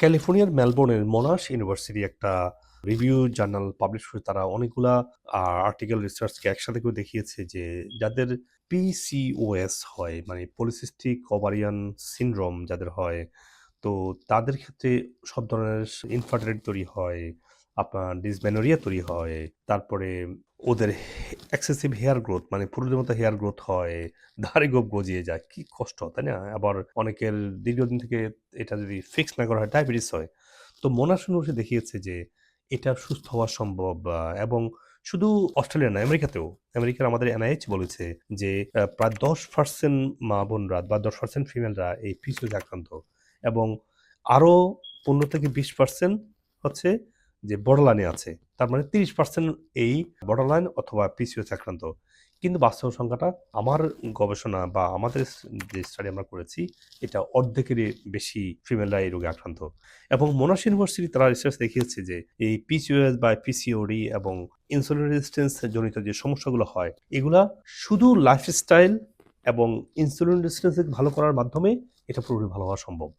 ক্যালিফোর্নিয়ার মেলবোর্নের Monash university একটা রিভিউ জার্নাল পাবলিশ করে তারা অনেকগুলা আর্টিকেল রিসার্চকে একসাথে করে দেখিয়েছে যে যাদের পিসিওএস হয় মানে পলিসিস্টিক ওভারিয়ান সিনড্রোম যাদের হয়, তো তাদের ক্ষেত্রে সব ধরনের ইনফার্টিলিটি তৈরি হয়, আপনার ডিসমেনোরিয়া তৈরি হয়, তারপরে ওদের এক্সেসিভ হেয়ার গ্রোথ মানে পুরুষদের মতো হেয়ার গ্রোথ হয়, দাড়ি গোপ গজিয়ে যায়, কি কষ্ট, তাই না? আবার অনেকের দীর্ঘদিন থেকে এটা যদি ফিক্স না করা হয় ডায়াবেটিস হয়। তো মোনাশ ইউনিভার্সিটি দেখিয়েছে যে, এটা সুস্থ হওয়া সম্ভব এবং শুধু অস্ট্রেলিয়া না, আমেরিকাতেও। আমেরিকার আমাদের এনআইএইচ বলেছে যে প্রায় দশ পার্সেন্ট মা বোনরা বা দশ পার্সেন্ট ফিমেলরা এই পিসিওস আক্রান্ত। এবং আরও পনেরো থেকে বিশ পার্সেন্ট হচ্ছে যে বর্ডারলাইনে আছে, তার মানে তিরিশ পার্সেন্ট এই বর্ডারলাইন অথবা পিসিওস আক্রান্ত কিন্তু বাস্তব সংখ্যাটা আমার গবেষণা বা আমাদের যে স্টাডি আমরা করেছি, এটা অর্ধেকেরই বেশি ফিমেলরা এই রোগে আক্রান্ত। এবং মোনাশ ইউনিভার্সিটি তারা রিসার্চ দেখিয়েছে যে এই পিসিওএস বা পিসিওডি এবং ইনসুলিন রেজিস্ট্যান্স জনিত যে সমস্যাগুলো হয়, এগুলা শুধু লাইফস্টাইল এবং ইনসুলিন রেজিস্ট্যান্স ভালো করার মাধ্যমে এটা পুরোপুরি ভালো হওয়া সম্ভব।